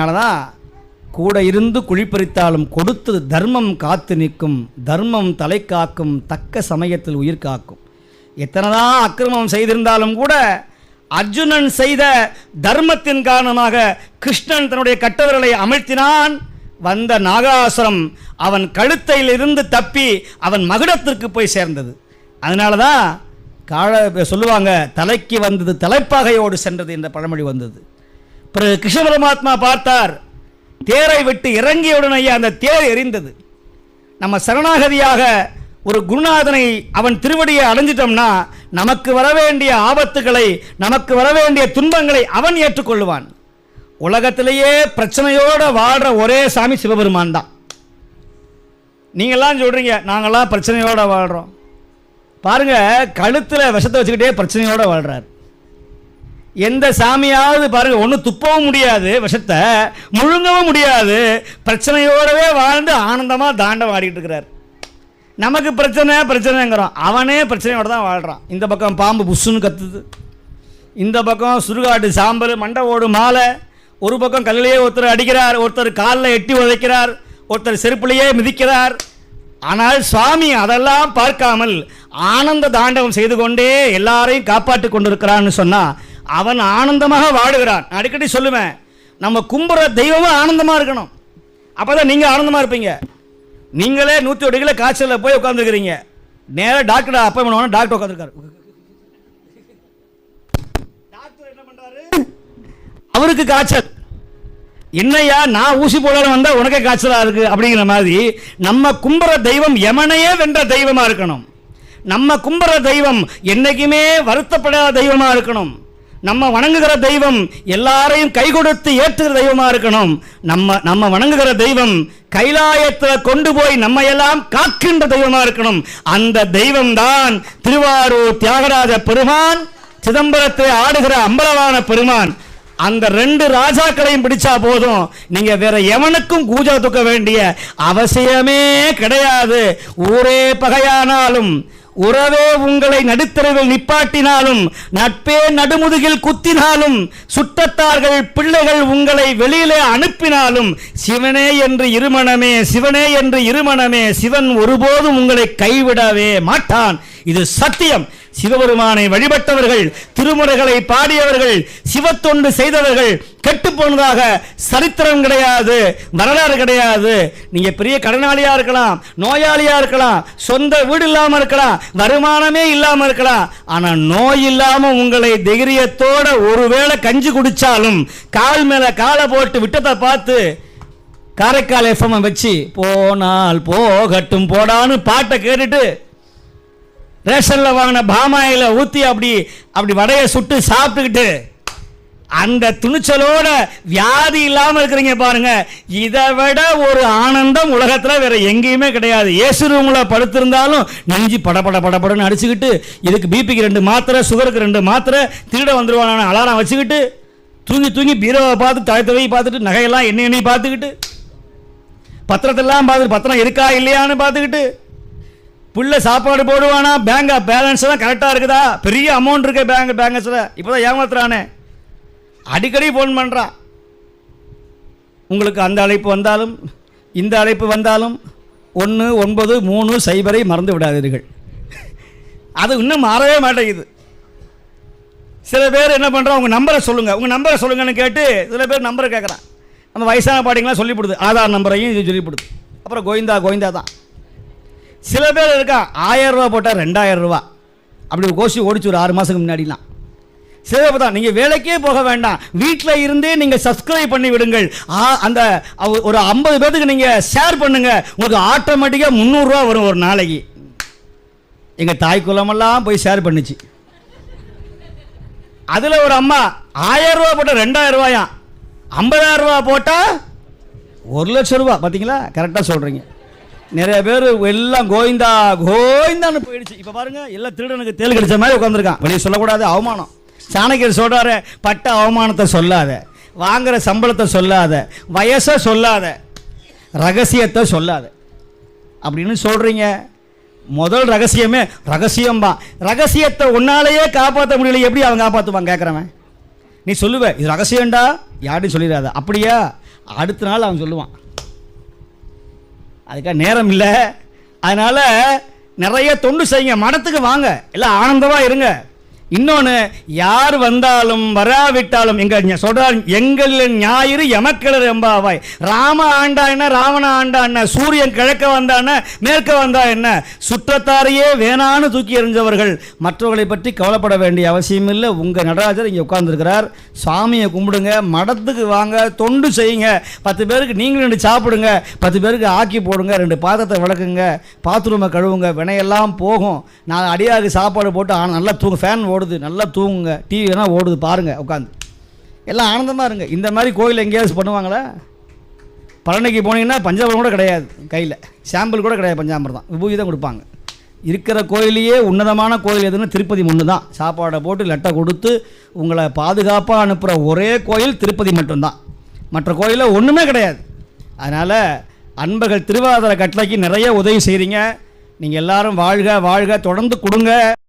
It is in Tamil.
அதனால தான் கூட இருந்து குழிப்பறித்தாலும் கொடுத்து தர்மம் காத்து நிற்கும் தர்மம் தலை காக்கும் தக்க சமயத்தில் உயிர் காக்கும். எத்தனைதான் அக்கிரமம் செய்திருந்தாலும் கூட அர்ஜுனன் செய்த தர்மத்தின் காரணமாக கிருஷ்ணன் தன்னுடைய கட்டவர்களை அமழ்த்தினான். வந்த நாகாசுரம் அவன் கழுத்தையில் இருந்து தப்பி அவன் மகுடத்திற்கு போய் சேர்ந்தது. அதனால தான் கால சொல்லுவாங்க தலைக்கு வந்தது தலைப்பாகையோடு சென்றது என்ற பழமொழி வந்தது. பிறகு கிருஷ்ண பரமாத்மா பார்த்தார். தேரை விட்டு இறங்கியவுடனேயே அந்த தேர் எரிந்தது. நம்ம சரணாகதியாக ஒரு குருநாதனை அவன் திருவடியை அடைஞ்சிட்டோம்னா நமக்கு வர வேண்டிய ஆபத்துக்களை நமக்கு வர வேண்டிய துன்பங்களை அவன் ஏற்றுக்கொள்ளுவான். உலகத்திலேயே பிரச்சனையோடு வாழ்கிற ஒரே சாமி சிவபெருமான் தான். நீங்கள்லாம் சொல்கிறீங்க நாங்களாம் பிரச்சனையோடு வாழ்கிறோம் பாருங்க கழுத்தில் விஷத்தை வச்சுக்கிட்டே பிரச்சனையோடு வாழ்கிறார் எந்த சாமியாவது பாருங்க ஒன்றும் துப்பவும் முடியாது விஷத்தை முழுங்கவும் முடியாது. பிரச்சனையோடவே வாழ்ந்து ஆனந்தமாக தாண்டம் ஆடிக்கிட்டு இருக்கிறார். நமக்கு பிரச்சனை பிரச்சனைங்கிறோம். அவனே பிரச்சனையோட தான் வாழ்கிறான் இந்த பக்கம் பாம்பு புஷ்ஷுன்னு கத்துது. இந்த பக்கம் சுடுகாட்டு சாம்பல் மண்டை ஓடு மாலை. ஒரு பக்கம் கல்லிலேயே ஒருத்தர் அடிக்கிறார் ஒருத்தர் காலில் எட்டி உதைக்கிறார் ஒருத்தர் செருப்புலேயே மிதிக்கிறார். ஆனால் சுவாமி அதெல்லாம் பார்க்காமல் ஆனந்த தாண்டவம் செய்து கொண்டே எல்லாரையும் காப்பாற்றி கொண்டிருக்கிறான்னு சொன்னால் அவன் ஆனந்தமாக வாழுகிறான் நான் அடிக்கடி சொல்லுவேன் நம்ம கும்புற தெய்வமும் ஆனந்தமாக இருக்கணும். அப்பதான் நீங்க ஆனந்தமாக இருப்பீங்க. நீங்களே நூற்றி ஒரு டிகிரி காய்ச்சலில் போய் உட்காந்துருக்கிறீங்க நேராக டாக்டர் அப்போ பண்ணுவாங்க டாக்டர் உட்காந்துருக்காரு டாக்டர் என்ன பண்றாரு? அவருக்கு காய்ச்சல். என்னையா நான் ஊசி போடாம வந்தா உனக்கே காய்ச்சலா இருக்கு? அப்படிங்கிற மாதிரி நம்ம கும்புற தெய்வம் யமனையே வென்ற தெய்வமா இருக்கணும். நம்ம கும்புற தெய்வம் என்னைக்குமே வருத்தப்படாத தெய்வமா இருக்கணும். நம்ம வணங்குகிற தெய்வம் எல்லாரையும் கை கொடுத்து ஏற்றுகிற தெய்வமா இருக்கணும். நம்ம நம்ம வணங்குகிற தெய்வம் கைலாயத்தில் கொண்டு போய் நம்ம எல்லாம் காக்கின்ற தெய்வமா இருக்கணும். அந்த தெய்வம் தான் திருவாரூர் தியாகராஜ பெருமான் சிதம்பரத்தை ஆடுகிற அம்பலவான பெருமான். அந்த ரெண்டு ராஜாக்களையும் பிடிச்சா போதும். நீங்க வேற எவனுக்கும் கூஜா தூக்க வேண்டிய அவசியமே கிடையாது. ஊரே பகையானாலும் உறவே உங்களை நடுத்தரவில் நிப்பாட்டினாலும் நட்பே நடுமுதுகில் குத்தினாலும் சுற்றத்தார்கள் பிள்ளைகள் உங்களை வெளியிலே அனுப்பினாலும் சிவனே என்று இருமணமே சிவனே என்று இருமணமே சிவன் ஒருபோதும் உங்களை கைவிடவே மாட்டான். இது சத்தியம். சிவபெருமானை வழிபட்டவர்கள் திருமுறைகளை பாடியவர்கள் சிவத்தொண்டு செய்தவர்கள் கெட்டு போனதாக சரித்திரம் கிடையாது வரலாறு கிடையாது. நீங்க பெரிய கடனாளியா இருக்கலாம் நோயாளியா இருக்கலாம் சொந்த வீடு இல்லாம இருக்கலாம் வருமானமே இல்லாம இருக்கலாம். ஆனா நோய் இல்லாம உங்களை தைரியத்தோட ஒருவேளை கஞ்சி குடிச்சாலும் கால் மேல காலை போட்டு விட்டதை பார்த்து காரைக்கால் எஃப்எம் வச்சு போனால் போகட்டும் போடான்னு பாட்டை கேட்டுட்டு ரேஷனில் வாங்கின பாமாயில ஊற்றி அப்படி அப்படி வடையை சுட்டு சாப்பிட்டுக்கிட்டு அந்த துணிச்சலோட வியாதி இல்லாமல் இருக்கிறீங்க பாருங்க. இதை விட ஒரு ஆனந்தம் உலகத்தில் வேற எங்கேயுமே கிடையாது. ஏசு ரூம்ல படுத்திருந்தாலும் நெஞ்சு படபட படபடன்னு அடிச்சுக்கிட்டு இதுக்கு பிபிக்கு ரெண்டு மாத்திரை சுகருக்கு ரெண்டு மாத்திரை திருட வந்துடுவான அலாரம் வச்சுக்கிட்டு தூங்கி தூங்கி பீரோவை பார்த்து தலை பார்த்துட்டு நகையெல்லாம் எண்ணெய் எண்ணெய் பார்த்துக்கிட்டு பத்திரத்தெல்லாம் பார்த்துட்டு பத்திரம் இருக்கா இல்லையான்னு பார்த்துக்கிட்டு புள்ள சாப்பாடு போடுவானா? பேங்க் பேலன்ஸ் தான் கரெக்டாக இருக்குதா? பெரிய அமௌண்ட் இருக்கு பேங்க் பேலன்ஸில் இப்போ தான் ஏமாத்துறானே. அடிக்கடி ஃபோன் பண்ணுறான் உங்களுக்கு அந்த அழைப்பு வந்தாலும் இந்த அழைப்பு வந்தாலும் ஒன்று ஒன்பது மூணு சைபரை மறந்து விடாதீர்கள். அது இன்னும் மாறவே மாட்டேங்குது. சில பேர் என்ன பண்ணுறோம் உங்கள் நம்பரை சொல்லுங்கள் உங்கள் நம்பரை சொல்லுங்கன்னு கேட்டு சில பேர் நம்பரை கேட்குறான் நம்ம வயசான பாட்டிங்களாம் சொல்லிவிடுது ஆதார் நம்பரையும் இது சொல்லிவிடுது அப்புறம் கோவிந்தா கோவிந்தா தான். சில பேர் இருக்கா ஆயிரம் ரூபா போட்டால் ரெண்டாயிரம் ரூபா. அப்படி ஒரு கோஷி ஓடிச்சு ஒரு ஆறு மாதத்துக்கு முன்னாடிலாம். சில பேர் தான் நீங்கள் வேலைக்கே போக வேண்டாம். வீட்டில் இருந்தே நீங்கள் சப்ஸ்கிரைப் பண்ணி விடுங்கள். ஆ, அந்த ஒரு ஐம்பது பேர்த்துக்கு நீங்கள் ஷேர் பண்ணுங்கள் உங்களுக்கு ஆட்டோமேட்டிக்காக முந்நூறுரூவா வரும் ஒரு நாளைக்கு. எங்கள் தாய் குலமெல்லாம் போய் ஷேர் பண்ணுச்சு. அதில் ஒரு அம்மா ஆயிரம் ரூபா போட்டால் ரெண்டாயிரம் ரூபாயாம். ஐம்பதாயிரம் ரூபா போட்டால் ஒரு லட்சம் ரூபா. பார்த்தீங்களா? கரெக்டாக சொல்கிறீங்க நிறைய பேர் எல்லாம் கோவிந்தா கோவிந்தான்னு போயிடுச்சு. இப்போ பாருங்க எல்லாம் திருடனுக்கு தேல் கிடைச்ச மாதிரி உட்காந்துருக்கான் வெளியே சொல்லக்கூடாது அவமானம். சாணக்கியர் சொல்கிறாரு பட்ட அவமானத்தை சொல்லாத வாங்குற சம்பளத்தை சொல்லாத வயசை சொல்லாத ரகசியத்தை சொல்லாத. அப்படின்னு சொல்கிறீங்க முதல் ரகசியமே ரகசியம்பா ரகசியத்தை உன்னாலேயே காப்பாற்ற முடியல எப்படி அவன் காப்பாற்றுவான் கேட்குறவன் நீ சொல்லுவ இது ரகசியம்டா? யார்ட்டையும் சொல்லிடாத. அப்படியா? அடுத்த நாள் அவன் சொல்லுவான். அதுக்காக நேரம் இல்லை அதனால் நிறைய தொண்டு செய்யுங்க. மடத்துக்கு வாங்க. எல்லாம் ஆனந்தமாக இருங்க. இன்னொன்று யார் வந்தாலும் வராவிட்டாலும் எங்க சொல்கிறார் எங்கள் ஞாயிறு எமக்கிழர் எம்பாவாய் ராம ஆண்டா என்ன ராவண ஆண்டா என்ன சூரியன் கிழக்க வந்தா என்ன மேற்க வந்தா என்ன? சுற்றத்தாரையே வேணான்னு தூக்கி எறிஞ்சவர்கள். மற்றவர்களை பற்றி கவலைப்பட வேண்டிய அவசியம் இல்லை. உங்கள் நடராஜர் இங்கே உட்கார்ந்துருக்கிறார். சாமியை கும்பிடுங்க மடத்துக்கு வாங்க தொண்டு செய்யுங்க. பத்து பேருக்கு நீங்களும் ரெண்டு சாப்பிடுங்க பத்து பேருக்கு ஆக்கி போடுங்க ரெண்டு பாத்திரத்தை விளக்குங்க பாத்ரூமை கழுவுங்க வினையெல்லாம் போகும். நான் அடியாருக்கு சாப்பாடு போட்டு ஆ- நல்லா தூங்க ஃபேன் ஓடுது நல்லா தூங்குங்க. டிவி வேணால் ஓடுது பாருங்கள் உட்காந்து. எல்லாம் ஆனந்தமாக இருங்க. இந்த மாதிரி கோயில் எங்கேயாவது பண்ணுவாங்களா? பழனிக்கு போனீங்கன்னா பஞ்சாமரம் கூட கிடையாது கையில். சாம்பிள் கூட கிடையாது பஞ்சாமிரம் விபூதி தான் கொடுப்பாங்க. இருக்கிற கோயிலையே உன்னதமான கோயில் எதுன்னு திருப்பதி ஒன்று தான் சாப்பாடை போட்டு லெட்டை கொடுத்து உங்களை பாதுகாப்பாக அனுப்புகிற ஒரே கோயில் திருப்பதி மட்டும்தான். மற்ற கோயிலில் ஒன்றுமே கிடையாது. அதனால் அன்பர்கள் திருவாதிரை கட்டளைக்கு நிறைய உதவி செய்கிறீங்க நீங்கள் எல்லாரும் வாழ்க வாழ்க தொடர்ந்து கொடுங்க.